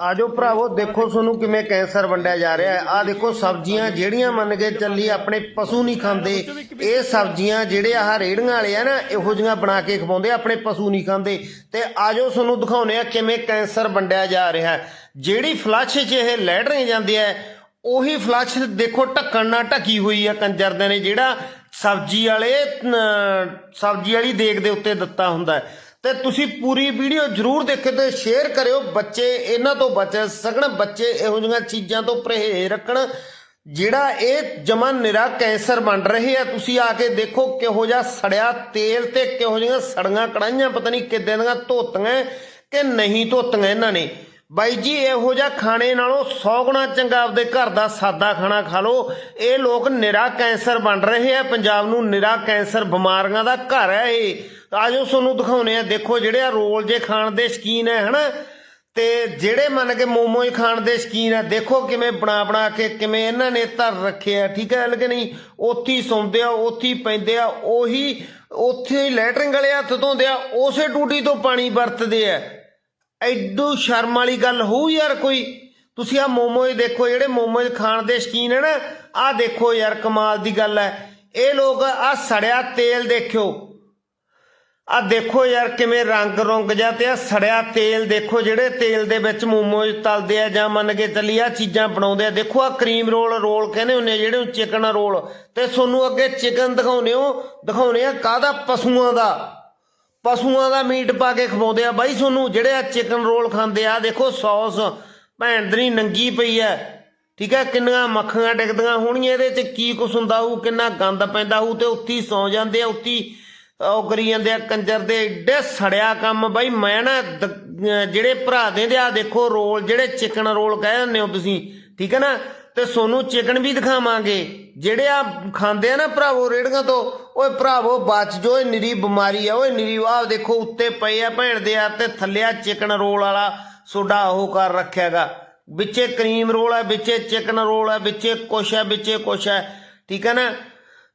ਆਜੋ ਭਰਾਵੋ, ਦੇਖੋ ਤੁਹਾਨੂੰ ਕਿਵੇਂ ਕੈਂਸਰ ਵੰਡਿਆ ਜਾ ਰਿਹਾ ਹੈ। ਆ ਦੇਖੋ, ਸਬਜ਼ੀਆਂ ਜਿਹੜੀਆਂ ਮੰਨ ਕੇ ਚੱਲੀ ਆਪਣੇ ਪਸ਼ੂ ਨਹੀਂ ਖਾਂਦੇ, ਇਹ ਸਬਜ਼ੀਆਂ ਜਿਹੜੇ ਆਹ ਰੇੜੀਆਂ ਵਾਲੇ ਆ ਨਾ, ਇਹੋ ਜਿਹੀਆਂ ਬਣਾ ਕੇ ਖਵਾਉਂਦੇ, ਆਪਣੇ ਪਸ਼ੂ ਨਹੀਂ ਖਾਂਦੇ। ਤੇ ਆਜੋ ਤੁਹਾਨੂੰ ਦਿਖਾਉਨੇ ਆ ਕਿਵੇਂ ਕੈਂਸਰ ਵੰਡਿਆ ਜਾ ਰਿਹਾ ਹੈ। ਜਿਹੜੀ ਫਲਸ਼ 'ਚ ਇਹ ਲੈਟਰਿੰਗ ਜਾਂਦੇ ਆ ਉਹੀ ਫਲਸ਼ ਦੇਖੋ, ਢੱਕਣ ਨਾਲ ਢੱਕੀ ਹੋਈ ਆ ਕੰਜਰ ਦੇ ਨੇ, ਜਿਹੜਾ ਸਬਜ਼ੀ ਵਾਲੇ ਸਬਜ਼ੀ ਵਾਲੀ ਦੇਗ ਦੇ ਉੱਤੇ ਦਿੱਤਾ ਹੁੰਦਾ ਹੈ। ਤੇ ਤੁਸੀਂ ਪੂਰੀ ਵੀਡੀਓ ਜਰੂਰ ਦੇਖਿਓ ਤੇ ਸ਼ੇਅਰ ਕਰਿਓ। ਬੱਚੇ ਇਹਨਾਂ ਤੋਂ ਬਚ ਸਕਣ ਬੱਚੇ ਇਹੋ ਜਿਹੀਆਂ ਚੀਜ਼ਾਂ ਤੋਂ ਪਰਹੇਜ਼ ਰੱਖਣ, ਜਿਹੜਾ ਇਹ ਜਮਾ ਨਿਰਾ ਕੈਂਸਰ ਬਣ ਰਹੇ ਆ। ਤੁਸੀਂ ਆ ਕੇ ਦੇਖੋ ਕਿਹੋ ਜਿਹਾ ਸੜਿਆ ਤੇਲ ਤੇ ਕਿਹੋ ਜਿਹੀਆਂ ਸੜੀਆਂ ਕੜਾਈਆਂ ਪਤਾ ਨਹੀਂ ਕਿੱਦਾਂ ਦੀਆਂ ਧੋਤੀਆਂ ਕਿ ਨਹੀਂ ਧੋਤੀਆਂ ਇਹਨਾਂ ਨੇ। ਬਾਈ ਜੀ, ਇਹੋ ਜਿਹਾ ਖਾਣੇ ਨਾਲੋਂ 100 ਗੁਣਾ ਚੰਗਾ ਆਪਦੇ ਘਰ ਦਾ ਸਾਦਾ ਖਾਣਾ ਖਾ ਲਓ। ਇਹ ਲੋਕ ਨਿਰਾ ਕੈਂਸਰ ਬਣ ਰਹੇ ਆ। ਪੰਜਾਬ ਨੂੰ ਨਿਰਾ ਕੈਂਸਰ ਬਿਮਾਰੀਆਂ ਦਾ ਘਰ ਹੈ ਇਹ। ਤਾਂ ਆਜੋ ਤੁਹਾਨੂੰ ਦਿਖਾਉਨੇ ਆ ਦੇਖੋ ਜਿਹੜੇ ਆ ਰੋਲ ਜੇ ਖਾਣ ਦੇ ਸ਼ਕੀਨ ਹੈ, ਹਨਾ? ਤੇ ਜਿਹੜੇ ਮੰਨ ਕੇ ਮੋਮੋਜ਼ ਖਾਣ ਦੇ ਸ਼ਕੀਨ ਆ, ਦੇਖੋ ਕਿਵੇਂ ਬਣਾ ਬਣਾ ਕੇ, ਕਿਵੇਂ ਇਹਨਾਂ ਨੇ ਧਰ ਰੱਖਿਆ ਠੀਕ ਹੈ ਕਿ ਨਹੀਂ? ਉੱਥੇ ਸੌਂਦੇ ਆ, ਉੱਥੇ ਪੈਂਦੇ ਆ, ਉਹੀ, ਉੱਥੇ ਲੈਟਰਿੰਗ ਵਾਲੇ ਹੱਥ ਧੋਂਦੇ ਆ, ਉਸੇ ਟੂਟੀ ਤੋਂ ਪਾਣੀ ਵਰਤਦੇ ਆ। ਐਡੂ ਸ਼ਰਮ ਵਾਲੀ ਗੱਲ ਹੋਊ ਯਾਰ ਕੋਈ। ਤੁਸੀਂ ਆ ਮੋਮੋਜ਼ ਦੇਖੋ, ਜਿਹੜੇ ਮੋਮੋਜ਼ ਖਾਣ ਦੇ ਸ਼ਕੀਨ ਹੈ ਨਾ ਆ ਦੇਖੋ ਯਾਰ ਕਮਾਲ ਦੀ ਗੱਲ ਹੈ। ਇਹ ਲੋਕ ਆ ਸੜਿਆ ਤੇਲ ਦੇਖਿਓ। ਆ ਦੇਖੋ ਯਾਰ ਕਿਵੇਂ ਰੰਗ ਰੰਗ ਜਾ ਤੇ ਆ ਸੜਿਆ ਤੇਲ, ਦੇਖੋ ਜਿਹੜੇ ਤੇਲ ਦੇ ਵਿੱਚ ਮੋਮੋਜ਼ ਤਲਦੇ ਆ ਜਾਂ ਮੰਨ ਕੇ ਚੱਲੀ ਆ ਚੀਜ਼ਾਂ ਬਣਾਉਂਦੇ ਆ। ਦੇਖੋ ਆ ਕਰੀਮ ਰੋਲ ਰੋਲ ਕਹਿੰਦੇ ਹੁੰਦੇ ਆ, ਜਿਹੜੇ ਚਿਕਨ ਰੋਲ। ਤੇ ਤੁਹਾਨੂੰ ਅੱਗੇ ਚਿਕਨ ਦਿਖਾਉਨੇ ਹੋ ਦਿਖਾਉਨੇ ਆ ਕਾਹਦਾ? ਪਸ਼ੂਆਂ ਦਾ। ਪਸ਼ੂਆਂ ਦਾ ਮੀਟ ਪਾ ਕੇ ਖਵਾਉਂਦੇ ਆ। ਬਾਈ ਤੁਹਾਨੂੰ ਜਿਹੜੇ ਆ ਚਿਕਨ ਰੋਲ ਖਾਂਦੇ ਆ ਦੇਖੋ ਸੌਸ, ਭੈਣ ਦਰੀ ਨੰਗੀ ਪਈ ਐ। ਠੀਕ ਹੈ ਕਿੰਨੀਆਂ ਮੱਖੀਆਂ ਡਿੱਗਦੀਆਂ ਹੋਣਗੀਆਂ ਇਹਦੇ ਚ, ਕੀ ਕੁਛ ਹੁੰਦਾ ਹੋਊ, ਕਿੰਨਾ ਗੰਦ ਪੈਂਦਾ ਹੋਊ ਤੇ ਉੱਤੀ ਸੌ ਜਾਂਦੇ ਆ ਉੱਤੀ ਉਹ ਕਰੀ ਜਾਂਦੇ ਆ ਕੰਜਰ ਦੇ ਏਡੇ ਸੜਿਆ ਕੰਮ। ਬਾਈ ਮੈਂ ਨਾ ਜਿਹੜੇ ਭਰਾ ਦੇ ਦੇ ਆ ਦੇਖੋ ਰੋਲ, ਜਿਹੜੇ ਚਿਕਨ ਰੋਲ ਕਹਿ ਦਿੰਦੇ ਹੋ ਤੁਸੀਂ, ਠੀਕ ਹੈ ਨਾ? ਤੇ ਸੋਨੂੰ ਚਿਕਨ ਵੀ ਦਿਖਾਵਾਂਗੇ। ਜਿਹੜੇ ਆ ਖਾਂਦੇ ਆ ਨਾ ਭਰਾਵੋ ਰੇੜੀਆਂ ਤੋਂ, ਓਏ ਭਰਾਵੋ ਬਚ ਜੋ, ਇਹ ਨਿਰੀ ਬਿਮਾਰੀ ਆ, ਓਏ ਨਿਰੀ ਆਹ ਦੇਖੋ ਉੱਤੇ ਪਏ ਆ ਭੈਣ ਦੇ ਆ ਤੇ ਥੱਲੇ ਆ ਚਿਕਨ ਰੋਲ ਵਾਲਾ ਸੋਡਾ ਉਹ ਕਰ ਰੱਖਿਆਗਾ। ਵਿੱਚੇ ਕਰੀਮ ਰੋਲ ਹੈ ਵਿੱਚੇ ਚਿਕਨ ਰੋਲ ਹੈ ਵਿੱਚੇ ਕੁਛ ਹੈ ਵਿੱਚੇ ਕੁਛ ਹੈ ਠੀਕ ਹੈ ਨਾ?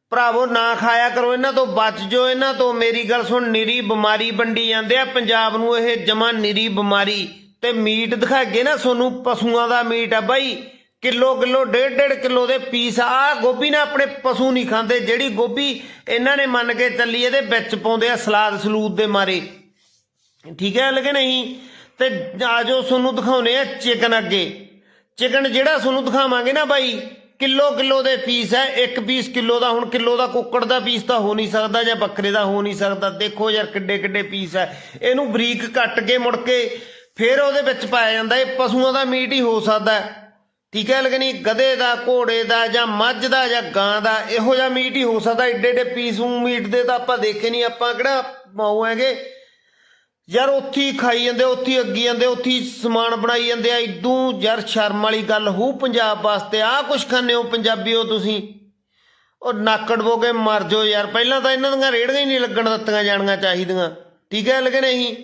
ਭਰਾਵੋ, ਨਾ ਖਾਇਆ ਕਰੋ, ਇਹਨਾਂ ਤੋਂ ਬਚ ਜੋ ਇਹਨਾਂ ਤੋਂ। ਮੇਰੀ ਗੱਲ ਸੁਣ, ਨਿਰੀ ਬਿਮਾਰੀ ਵੰਡੀ ਜਾਂਦੇ ਆ। ਪੰਜਾਬ ਨੂੰ ਇਹ ਜਮਾ ਨਿਰੀ ਬਿਮਾਰੀ। ਤੇ ਮੀਟ ਦਿਖਾਗੇ ਨਾ ਤੁਹਾਨੂੰ, ਪਸ਼ੂਆਂ ਦਾ ਮੀਟ ਆ ਬਾਈ। ਕਿਲੋ ਕਿਲੋ, ਡੇਢ ਡੇਢ ਕਿਲੋ ਦੇ ਪੀਸ ਆ। ਗੋਭੀ ਨਾ ਆਪਣੇ ਪਸ਼ੂ ਨਹੀਂ ਖਾਂਦੇ। ਜਿਹੜੀ ਗੋਭੀ ਇਹਨਾਂ ਨੇ ਮੰਨ ਕੇ ਚੱਲੀ ਇਹਦੇ ਵਿੱਚ ਪਾਉਂਦੇ ਆ ਸਲਾਦ ਸਲੂਦ ਦੇ ਮਾਰੇ। ਠੀਕ ਹੈ ਲਗੇ ਨਹੀਂ? ਤੇ ਆਜੋ ਤੁਹਾਨੂੰ ਦਿਖਾਉਨੇ ਆ ਚਿਕਨ ਅੱਗੇ। ਚਿਕਨ ਜਿਹੜਾ ਤੁਹਾਨੂੰ ਦਿਖਾਵਾਂਗੇ ਨਾ ਬਾਈ ਕਿਲੋ ਕਿਲੋ ਦੇ ਪੀਸ ਹੈ, ਇੱਕ ਪੀਸ ਕਿਲੋ ਦਾ, ਹੁਣ ਕਿਲੋ ਦਾ ਕੁੱਕੜ ਦਾ ਪੀਸ ਤਾਂ ਹੋ ਨਹੀਂ ਸਕਦਾ ਜਾਂ ਬੱਕਰੇ ਦਾ ਹੋ ਨਹੀਂ ਸਕਦਾ। ਦੇਖੋ ਯਾਰ ਕਿੱਡੇ ਕਿੱਡੇ ਪੀਸ ਹੈ। ਇਹਨੂੰ ਬਰੀਕ ਕੱਟ ਕੇ ਮੁੜ ਕੇ ਫਿਰ ਉਹਦੇ ਵਿੱਚ ਪਾਇਆ ਜਾਂਦਾ ਇਹ ਪਸ਼ੂਆਂ ਦਾ ਮੀਟ ਹੀ ਹੋ ਸਕਦਾ ਠੀਕ ਹੈ ਲਗਨੀ ਗਧੇ ਦਾ, ਘੋੜੇ ਦਾ ਜਾਂ ਮੱਝ ਦਾ ਜਾਂ ਗਾਂ ਦਾ ਇਹੋ ਜਿਹਾ ਮੀਟ ਹੀ ਹੋ ਸਕਦਾ। ਏਡੇ ਏਡੇ ਪੀਸ ਨੂੰ ਮੀਟ ਦੇ ਤਾਂ ਆਪਾਂ ਦੇਖੇ ਨਹੀਂ। ਆਪਾਂ ਕਿਹੜਾ ਮਾਉ ਹੈਗੇ। ਯਾਰ ਉੱਥੇ ਹੀ ਖਾਈ ਜਾਂਦੇ, ਉੱਥੇ ਹੀ ਅੱਗੀ ਜਾਂਦੇ, ਉੱਥੇ ਸਮਾਨ ਬਣਾਈ ਜਾਂਦੇ ਆ, ਇਦੋਂ ਯਾਰ ਸ਼ਰਮ ਵਾਲੀ ਗੱਲ ਹੋ ਪੰਜਾਬ ਵਾਸਤੇ, ਆਹ ਕੁਛ ਖਾਂਦੇ ਹੋ ਪੰਜਾਬੀਓ ਤੁਸੀਂ? ਉਹ ਨਾਕੜ ਬੋਗੇ ਮਰ ਜਾਓ ਯਾਰ, ਪਹਿਲਾਂ ਤਾਂ ਇਹਨਾਂ ਦੀਆਂ ਰੇੜੀਆਂ ਹੀ ਨਹੀਂ ਲੱਗਣ ਦਿੱਤੀਆਂ ਜਾਣੀਆਂ ਚਾਹੀਦੀਆਂ। ਠੀਕ ਹੈ ਲਗੇ ਨਹੀਂ?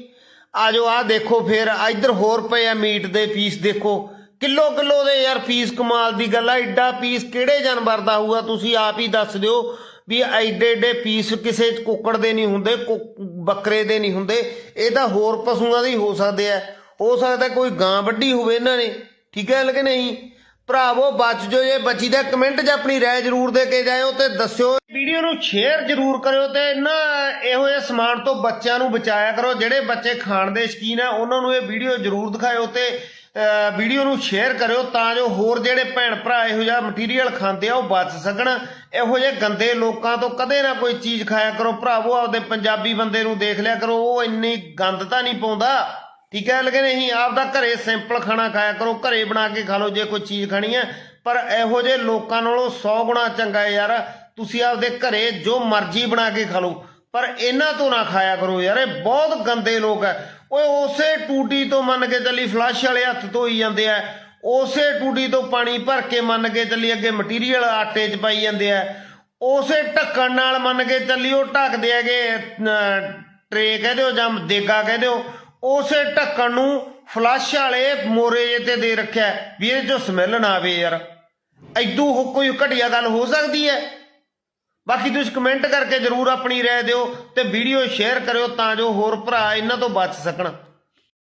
ਆਜੋ ਆਹ ਦੇਖੋ ਫਿਰ ਇੱਧਰ ਹੋਰ ਪਏ ਆ ਮੀਟ ਦੇ ਪੀਸ ਦੇਖੋ। ਕਿਲੋ ਕਿਲੋ ਦੇ ਯਾਰ ਪੀਸ ਕਮਾਲ ਦੀ ਗੱਲ ਆ, ਐਡਾ ਪੀਸ ਕਿਹੜੇ ਜਾਨਵਰ ਦਾ ਹੋਊਗਾ ਤੁਸੀਂ ਆਪ ਹੀ ਦੱਸ ਦਿਓ। ਵੀ ਐਡੇ ਐਡੇ ਪੀਸ ਕਿਸੇ ਕੁੱਕੜ ਦੇ ਨਹੀਂ ਹੁੰਦੇ, ਕੁ- ਬੱਕਰੇ ਦੇ ਨਹੀਂ ਹੁੰਦੇ। ਇਹ ਤਾਂ ਹੋਰ ਪਸ਼ੂਆਂ ਦੇ ਹੀ ਹੋ ਸਕਦੇ ਆ। ਹੋ ਸਕਦਾ ਕੋਈ ਗਾਂ ਵੱਡੀ ਹੋਵੇ ਇਹਨਾਂ ਨੇ। ਠੀਕ ਹੈ ਲਗੇ ਨਹੀਂ? ਭਰਾਵੋ, ਬਚ ਜੋ ਜੇ ਬਚੀ ਦਾ ਕਮੈਂਟ 'ਚ ਆਪਣੀ ਰਾਏ ਜ਼ਰੂਰ ਦੇ ਕੇ ਜਾਇਓ ਤੇ ਦੱਸਿਓ। ਵੀਡੀਓ ਨੂੰ ਸ਼ੇਅਰ ਜ਼ਰੂਰ ਕਰਿਓ ਤੇ ਨਾ ਇਹੋ ਜਿਹੇ ਸਮਾਨ ਤੋਂ ਬੱਚਿਆਂ ਨੂੰ ਬਚਾਇਆ ਕਰੋ, ਜਿਹੜੇ ਬੱਚੇ ਖਾਣ ਦੇ ਸ਼ਕੀਨ ਆ, ਉਹਨਾਂ ਨੂੰ ਇਹ ਵੀਡੀਓ ਜ਼ਰੂਰ ਦਿਖਾਇਓ ਤੇ ਵੀਡੀਓ ਨੂੰ ਸ਼ੇਅਰ ਕਰਿਓ ਤਾਂ ਜੋ ਹੋਰ ਜਿਹੜੇ ਭੈਣ ਭਰਾ ਇਹੋ ਜਿਹਾ ਮਟੀਰੀਅਲ ਖਾਂਦੇ ਆ, ਉਹ ਬਚ ਸਕਣ। ਇਹੋ ਜਿਹੇ ਗੰਦੇ ਲੋਕਾਂ ਤੋਂ ਕਦੇ ਨਾ ਕੋਈ ਚੀਜ਼ ਖਾਇਆ ਕਰੋ। ਭਰਾਵੋ, ਆਪਦੇ ਪੰਜਾਬੀ ਬੰਦੇ ਨੂੰ ਦੇਖ ਲਿਆ ਕਰੋ, ਉਹ ਇੰਨੀ ਗੰਦ ਤਾਂ ਨਹੀਂ ਪਾਉਂਦਾ। ਠੀਕ ਹੈ, ਲੇਕਿਨ ਨਹੀਂ ਆਪਦਾ ਘਰੇ ਸਿੰਪਲ ਖਾਣਾ ਖਾਇਆ ਕਰੋ, ਘਰੇ ਬਣਾ ਕੇ ਖਾ ਲਓ ਜੇ ਕੋਈ ਚੀਜ਼ ਖਾਣੀ ਹੈ। ਪਰ ਇਹੋ ਜਿਹੇ ਲੋਕਾਂ ਨਾਲੋਂ 100 ਗੁਣਾ ਚੰਗਾ ਹੈ ਯਾਰ, ਤੁਸੀਂ ਆਪਦੇ ਘਰੇ ਜੋ ਮਰਜ਼ੀ ਬਣਾ ਕੇ ਖਾ ਲਓ। ਪਰ ਇਹਨਾਂ ਤੋਂ ਨਾ ਖਾਇਆ ਕਰੋ ਯਾਰ, ਇਹ ਬਹੁਤ ਗੰਦੇ ਲੋਕ ਹੈ। ਓਏ ਉਸੇ ਟੂਟੀ ਤੋਂ ਮੰਨ ਕੇ ਚੱਲੀ ਫਲੱਸ਼ ਵਾਲੇ ਹੱਥ ਧੋਈ ਜਾਂਦੇ ਆ। ਉਸੇ ਟੂਟੀ ਤੋਂ ਪਾਣੀ ਭਰ ਕੇ ਮੰਨ ਕੇ ਚੱਲੀ ਅੱਗੇ ਮਟੀਰੀਅਲ ਆਟੇ 'ਚ ਪਾਈ ਜਾਂਦੇ ਆ। ਉਸੇ ਢੱਕਣ ਨਾਲ ਮੰਨ ਕੇ ਚੱਲੀ ਉਹ ਢੱਕਦੇ ਹੈਗੇ ਟਰੇ ਕਹਦੇ ਹੋ ਜਾਂ ਦੇਗਾ ਕਹਦੇ ਹੋ ਉਸੇ ਢੱਕਣ ਨੂੰ ਫਲੱਸ਼ ਵਾਲੇ ਮੋਰੇ ਜੇ ਤੇ ਦੇ ਰੱਖਿਆ। ਵੀ ਇਹ ਜੋ ਸਮੈਲ ਨਾ ਆਵੇ ਯਾਰ। ਐਦੂ ਕੋਈ ਘਟੀਆ ਗੱਲ ਹੋ ਸਕਦੀ ਹੈ? ਬਾਕੀ ਤੁਸੀਂ ਕਮੈਂਟ ਕਰਕੇ ਜਰੂਰ ਆਪਣੀ ਰਾਏ ਦਿਓ ਤੇ ਵੀਡੀਓ ਸ਼ੇਅਰ ਕਰਿਓ ਤਾਂ ਜੋ ਹੋਰ ਭਰਾ ਇਹਨਾਂ ਤੋਂ ਬਚ ਸਕਣ।